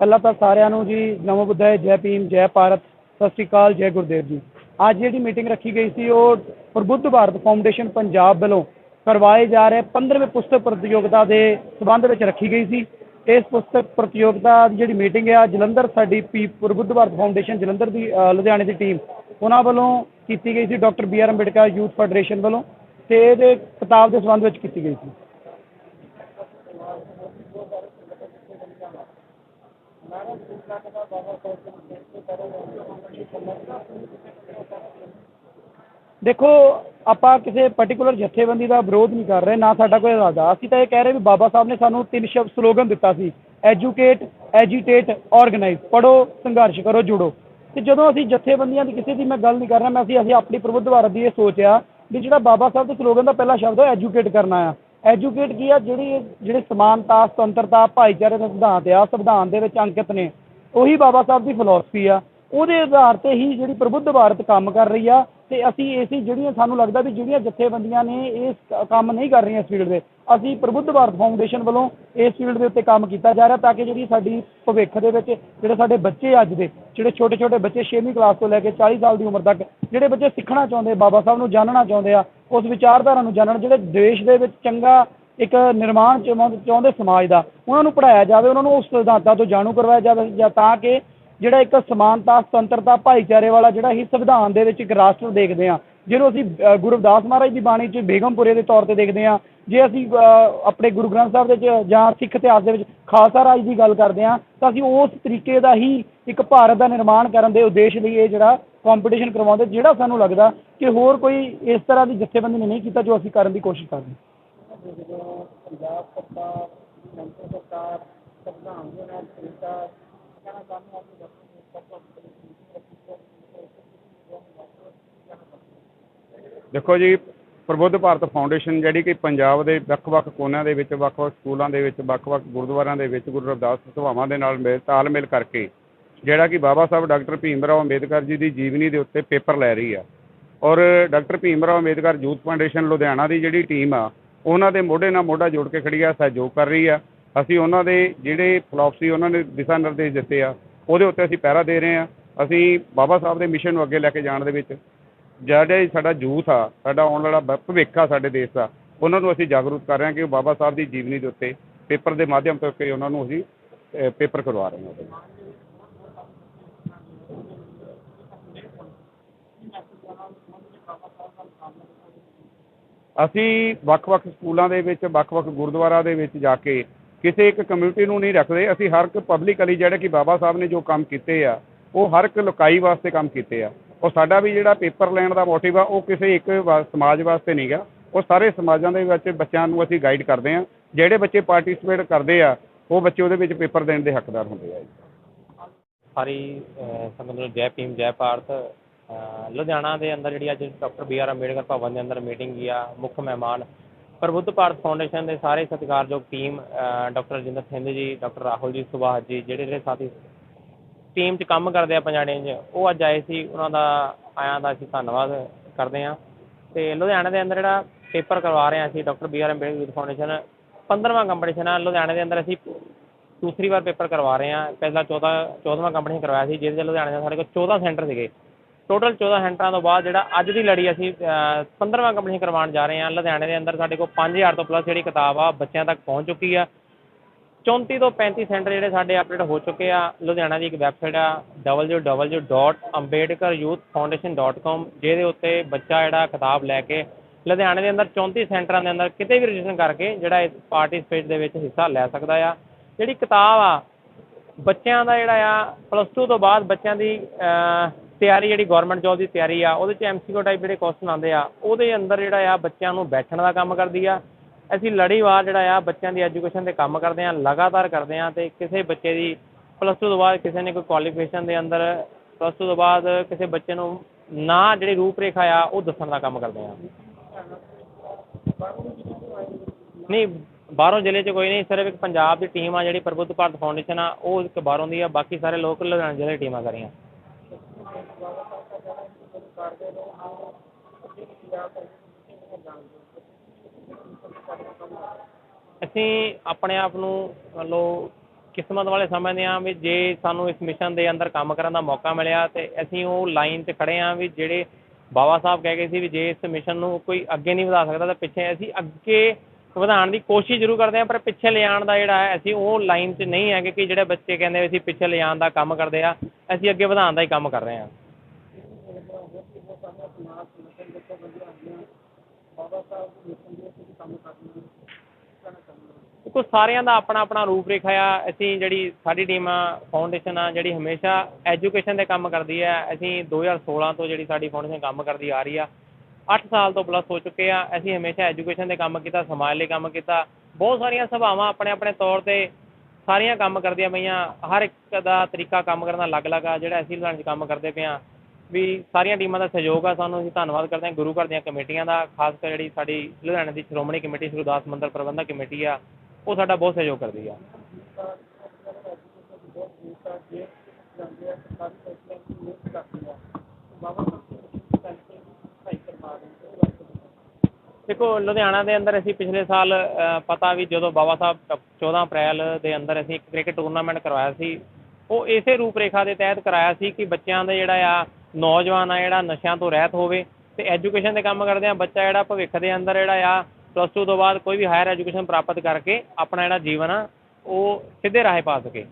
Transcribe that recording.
ਪਹਿਲਾਂ ਤਾਂ ਸਾਰਿਆਂ ਨੂੰ ਜੀ, ਨਮੋ ਬੁੱਧਾਏ, ਜੈ ਭੀਮ, ਜੈ ਭਾਰਤ, ਸਤਿ ਸ੍ਰੀ ਅਕਾਲ, ਜੈ ਗੁਰਦੇਵ ਜੀ। ਅੱਜ ਜਿਹੜੀ ਮੀਟਿੰਗ ਰੱਖੀ ਗਈ ਸੀ, ਉਹ ਪ੍ਰਬੁੱਧ ਭਾਰਤ ਫਾਊਂਡੇਸ਼ਨ ਪੰਜਾਬ ਵੱਲੋਂ ਕਰਵਾਏ ਜਾ ਰਹੇ 15ਵੇਂ ਪੁਸਤਕ ਪ੍ਰਤੀਯੋਗਤਾ ਦੇ ਸਬੰਧ ਵਿੱਚ ਰੱਖੀ ਗਈ ਸੀ। ਇਸ ਪੁਸਤਕ ਪ੍ਰਤੀਯੋਗਤਾ ਦੀ ਜਿਹੜੀ ਮੀਟਿੰਗ ਆ, ਜਲੰਧਰ ਸਾਡੀ ਪੀ, ਪ੍ਰਬੁੱਧ ਭਾਰਤ ਫਾਊਂਡੇਸ਼ਨ ਜਲੰਧਰ ਦੀ ਲੁਧਿਆਣੇ ਦੀ ਟੀਮ, ਉਹਨਾਂ ਵੱਲੋਂ ਕੀਤੀ ਗਈ ਸੀ, doctor B R Ambedkar youth federation ਵੱਲੋਂ ਤੇ ਇਹਦੇ ਕਿਤਾਬ ਦੇ ਸਬੰਧ ਵਿੱਚ ਕੀਤੀ ਗਈ ਸੀ। ਦੇਖੋ, ਆਪਾਂ ਕਿਸੇ ਪਾਰਟਿਕੂਲਰ ਜਥੇਬੰਦੀ ਦਾ ਵਿਰੋਧ ਨਹੀਂ ਕਰ ਰਹੇ, ਨਾ ਸਾਡਾ ਕੋਈ ਇਰਾਦਾ ਅਸੀਂ ਤਾਂ ਇਹ ਕਹਿ ਰਹੇ ਵੀ ਬਾਬਾ ਸਾਹਿਬ ਨੇ ਸਾਨੂੰ ਤਿੰਨ ਸ਼ਬਦ ਸਲੋਗਨ ਦਿੱਤਾ ਸੀ ਐਜੂਕੇਟ ਐਜੀਟੇਟ ਆਰਗੇਨਾਈਜ਼ ਪੜੋ ਸੰਘਰਸ਼ ਕਰੋ, ਜੁੜੋ। ਤੇ ਜਦੋਂ ਅਸੀਂ ਜਥੇਬੰਦੀਆਂ ਦੀ ਕਿਸੇ ਦੀ ਮੈਂ ਗੱਲ ਨਹੀਂ ਕਰ ਰਿਹਾ, ਮੈਂ ਅਸੀਂ ਅਸੀਂ ਆਪਣੀ ਪ੍ਰਬੁੱਧ ਭਾਰਤ ਦੀ ਇਹ ਸੋਚ ਆ ਵੀ ਜਿਹੜਾ ਬਾਬਾ ਸਾਹਿਬ ਦੇ ਸਲੋਗਨ ਦਾ ਪਹਿਲਾ ਸ਼ਬਦ ਹੈ ਐਜੂਕੇਟ ਕਰਨਾ ਆ। ਐਜੂਕੇਟ ਕੀ ਆ? ਜਿਹੜੀ ਜਿਹੜੇ ਸਮਾਨਤਾ, ਸੁਤੰਤਰਤਾ, ਭਾਈਚਾਰੇ ਦਾ ਸਿਧਾਂਤ ਆ ਸੰਵਿਧਾਨ ਦੇ ਵਿੱਚ ਅੰਕਿਤ ਨੇ। ਉਹੀ ਬਾਬਾ ਸਾਹਿਬ ਦੀ ਫਿਲਾਸਫੀ ਆ। ਉਹਦੇ ਆਧਾਰ ਤੇ ਹੀ ਜਿਹੜੀ ਪ੍ਰਬੁੱਧ ਭਾਰਤ ਕੰਮ ਕਰ ਰਹੀ ਆ ਤੇ ਅਸੀਂ ਇਸੇ ਜਿਹੜੀਆਂ ਸਾਨੂੰ ਲੱਗਦਾ ਵੀ ਜਿਹੜੀਆਂ ਜਥੇਬੰਦੀਆਂ ਨੇ ਇਸ ਕੰਮ ਨਹੀਂ ਕਰ ਰਹੀਆਂ ਇਸ ਫੀਲਡ ਦੇ, ਅਸੀਂ ਪ੍ਰਬੁੱਧ ਭਾਰਤ ਫਾਊਂਡੇਸ਼ਨ ਵੱਲੋਂ ਇਸ ਫੀਲਡ ਦੇ ਉੱਤੇ ਕੰਮ ਕੀਤਾ ਜਾ ਰਿਹਾ ਤਾਂ ਕਿ ਜਿਹੜੀ ਸਾਡੀ ਭਵਿੱਖ ਦੇ ਵਿੱਚ ਜਿਹੜੇ ਸਾਡੇ ਬੱਚੇ ਅੱਜ ਦੇ, ਜਿਹੜੇ ਛੋਟੇ ਛੋਟੇ ਬੱਚੇ 6ਵੀਂ ਕਲਾਸ ਤੋਂ ਲੈ ਕੇ 40 ਸਾਲ ਦੀ ਉਮਰ ਤੱਕ, ਜਿਹੜੇ ਬੱਚੇ ਸਿੱਖਣਾ ਚਾਹੁੰਦੇ, ਬਾਬਾ ਸਾਹਿਬ ਨੂੰ ਜਾਣਨਾ ਚਾਹੁੰਦੇ ਆ, ਉਸ ਵਿਚਾਰਧਾਰਾ ਨੂੰ ਜਾਣਨ, ਜਿਹੜੇ ਦੇਸ਼ ਦੇ ਵਿੱਚ ਚੰਗਾ ਇੱਕ ਨਿਰਮਾਣ ਚਾਹੁੰਦੇ ਚਾਹੁੰਦੇ ਸਮਾਜ ਦਾ, ਉਹਨਾਂ ਨੂੰ ਪੜਾਇਆ ਜਾਵੇ, ਉਹਨਾਂ ਨੂੰ ਉਸ ਸਿਧਾਂਤਾਂ ਤੋਂ ਜਾਣੂ ਕਰਵਾਇਆ ਜਾਵੇ ਜਾਂ ਤਾਂ ਕਿ ਜਿਹੜਾ ਇੱਕ ਸਮਾਨਤਾ ਸੁਤੰਤਰਤਾ ਭਾਈਚਾਰੇ ਵਾਲਾ ਜਿਹੜਾ ਹੀ ਸੰਵਿਧਾਨ ਦੇ ਵਿੱਚ ਇੱਕ ਰਾਸ਼ਟਰ ਦੇਖਦੇ ਆ ਜਿਹਨੂੰ ਅਸੀਂ ਅ, ਗੁਰੂ ਰਵਿਦਾਸ ਮਹਾਰਾਜ ਦੀ ਬਾਣੀ 'ਚ ਬੇਗਮਪੁਰੇ ਦੇ ਤੌਰ ਤੇ ਦੇਖਦੇ ਆ ਜੇ ਅਸੀਂ ਆਪਣੇ ਗੁਰੂ ਗ੍ਰੰਥ ਸਾਹਿਬ ਦੇ ਵਿੱਚ ਜਾਂ ਸਿੱਖ ਇਤਿਹਾਸ ਦੇ ਵਿੱਚ ਖਾਲਸਾ ਰਾਜ ਦੀ ਗੱਲ ਕਰਦੇ ਆ ਤਾਂ ਅਸੀਂ ਉਸ ਤਰੀਕੇ ਦਾ ਹੀ ਇੱਕ ਭਾਰਤ ਦਾ ਨਿਰਮਾਣ ਕਰਨ ਦੇ ਉਦੇਸ਼ ਲਈ ਇਹ ਜਿਹੜਾ ਕੰਪੀਟੀਸ਼ਨ ਕਰਵਾਉਂਦੇ ਜਿਹੜਾ ਸਾਨੂੰ ਲੱਗਦਾ ਕਿ ਹੋਰ ਕੋਈ ਇਸ ਤਰ੍ਹਾਂ ਦੀ ਜਥੇਬੰਦੀ ਨੇ ਨਹੀਂ ਕੀਤਾ ਜੋ ਅਸੀਂ ਕਰਨ ਦੀ ਕੋਸ਼ਿਸ਼ ਕਰਦੇ ਪੰਜਾਬ ਸਰਕਾਰ ਸੰਵਿਧਾਨ ਦੇ ਨਾਲ ਦੇਖੋ ਜੀ, ਪ੍ਰਬੁੱਧ ਭਾਰਤ ਫਾਊਂਡੇਸ਼ਨ ਜਿਹੜੀ ਕਿ ਪੰਜਾਬ ਦੇ ਵੱਖ-ਵੱਖ ਕੋਨਿਆਂ ਦੇ ਵਿੱਚ, ਵੱਖ-ਵੱਖ ਸਕੂਲਾਂ ਦੇ ਵਿੱਚ, ਵੱਖ-ਵੱਖ ਗੁਰਦੁਆਰਿਆਂ ਦੇ ਵਿੱਚ ਗੁਰੂ ਰਵਿਦਾਸ ਸਭਾਵਾਂ ਦੇ ਨਾਲ ਮੇਲ ਤਾਲਮੇਲ ਕਰਕੇ ਜਿਹੜਾ ਕਿ ਬਾਬਾ ਸਾਹਿਬ ਡਾਕਟਰ ਭੀਮ ਰਾਓ ਅੰਬੇਦਕਰ ਜੀ ਦੀ ਜੀਵਨੀ ਦੇ ਉੱਤੇ ਪੇਪਰ ਲੈ ਰਹੀ ਆ। ਔਰ doctor Bhim Rao Ambedkar youth foundation Ludhiana ਦੀ ਜਿਹੜੀ ਟੀਮ ਆ, ਉਹਨਾਂ ਦੇ ਮੋਢੇ ਨਾਲ ਮੋਢਾ ਜੋੜ ਕੇ ਖੜੀ ਆ, ਸਹਿਯੋਗ ਕਰ ਰਹੀ ਆ। ਅਸੀਂ ਉਹਨਾਂ ਦੇ ਜਿਹੜੇ ਫਲੋਪਸੀ ਉਹਨਾਂ ਨੇ ਦਿਸ਼ਾ ਨਿਰਦੇਸ਼ ਦਿੱਤੇ ਆ। ਉਹਦੇ ਉੱਤੇ ਅਸੀਂ ਪਹਿਰਾ ਦੇ ਰਹੇ ਹਾਂ ਅਸੀਂ ਬਾਬਾ ਸਾਹਿਬ ਦੇ ਮਿਸ਼ਨ ਨੂੰ ਅੱਗੇ ਲੈ ਕੇ ਜਾਣ ਦੇ ਵਿੱਚ ਜਿਹੜਾ ਸਾਡਾ ਯੂਥ ਆ, ਸਾਡਾ ਆਉਣ ਵਾਲਾ ਭ- ਭਵਿੱਖ ਆ ਸਾਡੇ ਦੇਸ਼ ਦਾ, ਉਹਨਾਂ ਨੂੰ ਅਸੀਂ ਜਾਗਰੂਕ ਕਰ ਰਹੇ ਹਾਂ ਕਿ ਉਹ ਬਾਬਾ ਸਾਹਿਬ ਦੀ ਜੀਵਨੀ ਦੇ ਉੱਤੇ ਪੇਪਰ ਦੇ ਮਾਧਿਅਮ ਤੋਂ ਕਿ ਉਹਨਾਂ ਨੂੰ ਅਸੀਂ ਪੇਪਰ ਕਰਵਾ ਰਹੇ ਹਾਂ। ਅਸੀਂ ਵੱਖ-ਵੱਖ ਸਕੂਲਾਂ ਦੇ ਵਿੱਚ, ਵੱਖ-ਵੱਖ ਗੁਰਦੁਆਰਾ ਦੇ ਵਿੱਚ ਜਾ ਕੇ ਕਿਸੇ ਇੱਕ ਕਮਿਊਨਿਟੀ ਨੂੰ ਨਹੀਂ ਰੱਖਦੇ। ਅਸੀਂ ਹਰ ਇੱਕ ਪਬਲਿਕਲੀ ਜਿਹੜੇ ਕਿ ਬਾਬਾ ਸਾਹਿਬ ਨੇ ਜੋ ਕੰਮ ਕੀਤੇ ਆ ਉਹ ਹਰ ਇੱਕ ਲੋਕਾਈ ਵਾਸਤੇ ਕੰਮ ਕੀਤੇ ਆ। ਔਰ ਸਾਡਾ ਵੀ ਜਿਹੜਾ ਪੇਪਰ ਲੈਣ ਦਾ ਮੋਟਿਵ ਆ ਉਹ ਕਿਸੇ ਇੱਕ ਵਾ- ਸਮਾਜ ਵਾਸਤੇ ਨਹੀਂਗਾ ਉਹ ਸਾਰੇ ਸਮਾਜਾਂ ਦੇ ਵਿੱਚ ਬੱਚਿਆਂ ਨੂੰ ਅਸੀਂ ਗਾਈਡ ਕਰਦੇ ਆ। ਜਿਹੜੇ ਬੱਚੇ ਪਾਰਟਿਸਿਪੇਟ ਕਰਦੇ ਆ ਉਹ ਬੱਚੇ ਉਹਦੇ ਵਿੱਚ ਪੇਪਰ ਦੇਣ ਦੇ ਹੱਕਦਾਰ ਹੁੰਦੇ ਆ ਜੀ। ਸਾਰੀ ਅਹ, ਸੰਗਤ ਨੂੰ ਜੈ ਭੀਮ ਜੈ ਭਾਰਤ ਲੁਧਿਆਣਾ ਦੇ ਅੰਦਰ ਜਿਹੜੀ ਅੱਜ doctor B R Ambedkar Bhawan ਦੇ ਅੰਦਰ ਮੀਟਿੰਗ ਆ ਮੁੱਖ ਮਹਿਮਾਨ ਪ੍ਰਬੁੱਧ ਭਾਰਤ ਫਾਊਂਡੇਸ਼ਨ ਦੇ ਸਾਰੇ ਸਤਿਕਾਰਯੋਗ team doctor Rajinder Singh ji, doctor Rahul ji Subhash ਜੀ, ਜਿਹੜੇ ਜਿਹੜੇ ਸਾਥੀ ਟੀਮ 'ਚ ਕੰਮ ਕਰਦੇ ਆ ਪੰਜਾੜੇ 'ਚ, ਉਹ ਅੱਜ ਆਏ ਸੀ, ਉਹਨਾਂ ਦਾ, ਆਇਆਂ ਦਾ ਅਸੀਂ ਧੰਨਵਾਦ ਕਰਦੇ ਹਾਂ। ਅਤੇ ਲੁਧਿਆਣੇ ਦੇ ਅੰਦਰ ਜਿਹੜਾ ਪੇਪਰ ਕਰਵਾ ਰਹੇ ਹਾਂ ਅਸੀਂ, doctor B R Ambedkar youth foundation, ਪੰਦਰਵਾਂ competition ਆ। ਲੁਧਿਆਣੇ ਦੇ ਅੰਦਰ ਅਸੀਂ ਦੂਸਰੀ ਵਾਰ ਪੇਪਰ ਕਰਵਾ ਰਹੇ ਹਾਂ। ਪਹਿਲਾਂ 14 14ਵਾਂ ਕੰਪੀਟੀਸ਼ਨ ਕਰਵਾਇਆ ਸੀ, ਜਿਹਦੇ 'ਚ ਲੁਧਿਆਣੇ ਦੇ ਸਾਡੇ ਕੋਲ 14 ਸੈਂਟਰ ਸੀਗੇ। ਟੋਟਲ 14 ਸੈਂਟਰਾਂ ਤੋਂ ਬਾਅਦ ਜਿਹੜਾ ਅੱਜ ਦੀ ਲੜੀ ਅਸੀਂ ਅਹ, 15ਵਾਂ ਕੰਪੀਟੀਸ਼ਨ ਕਰਵਾਉਣ ਜਾ ਰਹੇ ਹਾਂ ਲੁਧਿਆਣੇ ਦੇ ਅੰਦਰ ਸਾਡੇ ਕੋਲ 5000 ਤੋਂ ਪਲੱਸ ਜਿਹੜੀ ਕਿਤਾਬ ਆ ਬੱਚਿਆਂ ਤੱਕ ਪਹੁੰਚ ਚੁੱਕੀ ਆ। 34 ਤੋਂ 35 ਸੈਂਟਰ ਜਿਹੜੇ ਸਾਡੇ ਅਪਡੇਟ ਹੋ ਚੁੱਕੇ ਆ ਲੁਧਿਆਣਾ ਦੀ ਇੱਕ ਵੈਬਸਾਈਟ ਆ www.ambedkaryouthfoundation.com ਜਿਹਦੇ ਉੱਤੇ ਬੱਚਾ ਜਿਹੜਾ ਕਿਤਾਬ ਲੈ ਕੇ ਲੁਧਿਆਣੇ ਦੇ ਅੰਦਰ 34 ਸੈਂਟਰਾਂ ਦੇ ਅੰਦਰ ਕਿਤੇ ਵੀ ਰਜਿਸਟ੍ਰੇਸ਼ਨ ਕਰਕੇ ਜਿਹੜਾ ਇਸ ਪਾਰਟਿਸਿਪੇਟ ਦੇ ਵਿੱਚ ਹਿੱਸਾ ਲੈ ਸਕਦਾ ਆ। ਜਿਹੜੀ ਕਿਤਾਬ ਆ ਬੱਚਿਆਂ ਦਾ ਜਿਹੜਾ ਆ ਪਲੱਸ 2 ਤੋਂ ਬਾਅਦ ਬੱਚਿਆਂ ਦੀ ਤਿਆਰੀ ਜਿਹੜੀ ਗਵਰਨਮੈਂਟ ਜੋਬ ਦੀ ਤਿਆਰੀ ਆ, ਉਹਦੇ ਚ ਐਮਸੀਕਿਊ ਟਾਈਪ ਜਿਹੜੇ ਕੁਐਸਚਨ ਆਉਂਦੇ ਆ, ਉਹਦੇ ਅੰਦਰ ਜਿਹੜਾ ਆ ਬੱਚਿਆਂ ਨੂੰ ਬੈਠਣ ਦਾ ਕੰਮ ਕਰਦੀ ਆ। ਅਸੀਂ ਲੜੀਵਾਰ ਜਿਹੜਾ ਆ, ਬੱਚਿਆਂ ਦੀ ਐਜੂਕੇਸ਼ਨ ਤੇ ਕੰਮ ਕਰਦੇ ਹਾਂ ਲਗਾਤਾਰ ਕਰਦੇ ਹਾਂ ਅਤੇ ਕਿਸੇ ਬੱਚੇ ਦੀ ਪਲੱਸ ਟੂ ਤੋਂ ਬਾਅਦ ਕਿਸੇ ਨੇ ਕੋਈ ਕੁਆਲੀਫਿਕੇਸ਼ਨ ਦੇ ਅੰਦਰ ਪਲੱਸ ਟੂ ਤੋਂ ਬਾਅਦ ਕਿਸੇ ਬੱਚੇ ਨੂੰ ਨਾ ਜਿਹੜੀ ਰੂਪਰੇਖਾ ਆ, ਉਹ ਦੱਸਣ ਦਾ ਕੰਮ ਕਰਦੇ ਹਾਂ ਨਹੀਂ, ਬਾਹਰੋਂ ਜ਼ਿਲ੍ਹੇ 'ਚ ਕੋਈ ਨਹੀਂ, ਸਿਰਫ ਇੱਕ ਪੰਜਾਬ ਦੀ ਟੀਮ ਆ ਜਿਹੜੀ ਪ੍ਰਬੁੱਧ ਭਾਰਤ ਫਾਊਂਡੇਸ਼ਨ ਆ, ਉਹ ਇੱਕ ਬਾਹਰੋਂ ਦੀ ਆ, ਬਾਕੀ ਸਾਰੇ ਲੋਕਲ ਲੁਧਿਆਣਾ ਜ਼ਿਲ੍ਹੇ ਦੀ ਟੀਮਾਂ ਸਾਰੀਆਂ। ਅਸੀਂ ਆਪਣੇ ਆਪ ਨੂੰ ਮੰਨ ਕਿਸਮਤ ਵਾਲੇ ਸਮਝਦੇ ਹਾਂ ਵੀ ਜੇ ਸਾਨੂੰ ਇਸ ਮਿਸ਼ਨ ਦੇ ਅੰਦਰ ਕੰਮ ਕਰਨ ਦਾ ਮੌਕਾ ਮਿਲਿਆ ਤੇ ਅਸੀਂ ਉਹ ਲਾਈਨ ਚ ਖੜੇ ਹਾਂ ਵੀ ਜਿਹੜੇ ਬਾਬਾ ਸਾਹਿਬ ਕਹਿ ਗਏ ਸੀ ਵੀ ਜੇ ਇਸ ਮਿਸ਼ਨ ਨੂੰ ਕੋਈ ਅੱਗੇ ਨਹੀਂ ਵਧਾ ਸਕਦਾ ਤਾਂ ਪਿੱਛੇ ਅਸੀਂ ਅੱਗੇ ਵਧਾਉਣ ਦੀ ਕੋਸ਼ਿਸ਼ ਜ਼ਰੂਰ ਕਰਦੇ ਹਾਂ, ਪਰ ਪਿੱਛੇ ਲਿਆਉਣ ਦਾ ਜਿਹੜਾ ਹੈ, ਅਸੀਂ ਉਹ ਲਾਈਨ 'ਚ ਨਹੀਂ ਹੈਗੇ ਕਿ ਜਿਹੜੇ ਬੱਚੇ ਕਹਿੰਦੇ ਅਸੀਂ ਪਿੱਛੇ ਲਿਆਉਣ ਦਾ ਕੰਮ ਕਰਦੇ ਆ ਅਸੀਂ ਅੱਗੇ ਵਧਾਉਣ ਦਾ ਹੀ ਕੰਮ ਕਰ ਰਹੇ ਹਾਂ। ਦੇਖੋ, ਸਾਰਿਆਂ ਦਾ ਆਪਣਾ ਆਪਣਾ ਰੂਪ ਰੇਖਾ ਆ, ਅਸੀਂ ਜਿਹੜੀ ਸਾਡੀ ਟੀਮ ਆ ਫਾਊਂਡੇਸ਼ਨ ਆ, ਜਿਹੜੀ ਹਮੇਸ਼ਾ ਐਜੂਕੇਸ਼ਨ ਦੇ ਕੰਮ ਕਰਦੀ ਹੈ, ਅਸੀਂ 2016 ਤੋਂ ਜਿਹੜੀ ਸਾਡੀ ਫਾਊਂਡੇਸ਼ਨ ਕੰਮ ਕਰਦੀ ਆ ਰਹੀ ਆ ਅੱਠ ਸਾਲ ਤੋਂ ਪਲੱਸ ਹੋ ਚੁੱਕੇ ਆ, ਅਸੀਂ ਹਮੇਸ਼ਾ ਐਜੂਕੇਸ਼ਨ ਦੇ ਕੰਮ ਕੀਤਾ, ਸਮਾਜ ਲਈ ਕੰਮ ਕੀਤਾ। ਬਹੁਤ ਸਾਰੀਆਂ ਸਭਾਵਾਂ ਆਪਣੇ ਆਪਣੇ ਤੌਰ ਤੇ ਸਾਰੀਆਂ ਕੰਮ ਕਰਦੀਆਂ ਪਈਆਂ। ਹਰ ਇੱਕ ਦਾ ਤਰੀਕਾ ਕੰਮ ਕਰਨ ਦਾ ਅਲੱਗ-ਅਲੱਗ ਆ, ਜਿਹੜਾ ਅਸੀਂ ਲੁਧਿਆਣੇ 'ਚ ਕੰਮ ਕਰਦੇ ਪਏ ਹਾਂ ਵੀ ਸਾਰੀਆਂ ਟੀਮਾਂ ਦਾ ਸਹਿਯੋਗ ਆ, ਸਾਨੂੰ ਅਸੀਂ ਧੰਨਵਾਦ ਕਰਦੇ ਹਾਂ ਗੁਰੂ ਘਰ ਦੀਆਂ ਕਮੇਟੀਆਂ ਦਾ, ਖਾਸ ਕਰ ਜਿਹੜੀ ਸਾਡੀ ਲੁਧਿਆਣੇ ਦੀ ਸ਼੍ਰੋਮਣੀ ਕਮੇਟੀ, ਸ੍ਰੀ ਗੁਰਦਾਸ ਮੰਦਰ ਪ੍ਰਬੰਧਕ ਕਮੇਟੀ ਆ, ਉਹ ਸਾਡਾ ਬਹੁਤ ਸਹਿਯੋਗ ਕਰਦੀ ਆ। ਦੇਖੋ, ਲੁਧਿਆਣਾ ਦੇ ਅੰਦਰ ਅਸੀਂ ਪਿਛਲੇ ਸਾਲ ਪਤਾ ਵੀ ਜਦੋਂ ਬਾਬਾ ਸਾਹਿਬ ਚੌਦਾਂ ਅਪ੍ਰੈਲ ਦੇ ਅੰਦਰ ਅਸੀਂ ਇੱਕ ਕ੍ਰਿਕਟ ਟੂਰਨਾਮੈਂਟ ਕਰਵਾਇਆ ਸੀ, ਉਹ ਇਸੇ ਰੂਪਰੇਖਾ ਦੇ ਤਹਿਤ ਕਰਵਾਇਆ ਸੀ ਕਿ ਬੱਚਿਆਂ ਦਾ ਜਿਹੜਾ ਆ, ਨੌਜਵਾਨ ਆ, ਜਿਹੜਾ ਨਸ਼ਿਆਂ ਤੋਂ ਰਹਿਤ ਹੋਵੇ ਅਤੇ ਐਜੂਕੇਸ਼ਨ ਦੇ ਕੰਮ ਕਰਦੇ ਆ, ਬੱਚਾ ਜਿਹੜਾ ਭਵਿੱਖ ਦੇ ਅੰਦਰ ਜਿਹੜਾ ਆ ਪਲੱਸ ਟੂ ਤੋਂ ਬਾਅਦ ਕੋਈ ਵੀ ਹਾਇਰ ਐਜੂਕੇਸ਼ਨ ਪ੍ਰਾਪਤ ਕਰਕੇ ਆਪਣਾ ਜਿਹੜਾ ਜੀਵਨ ਆ, ਉਹ ਸਿੱਧੇ ਰਾਹ ਪਾ ਸਕੇ।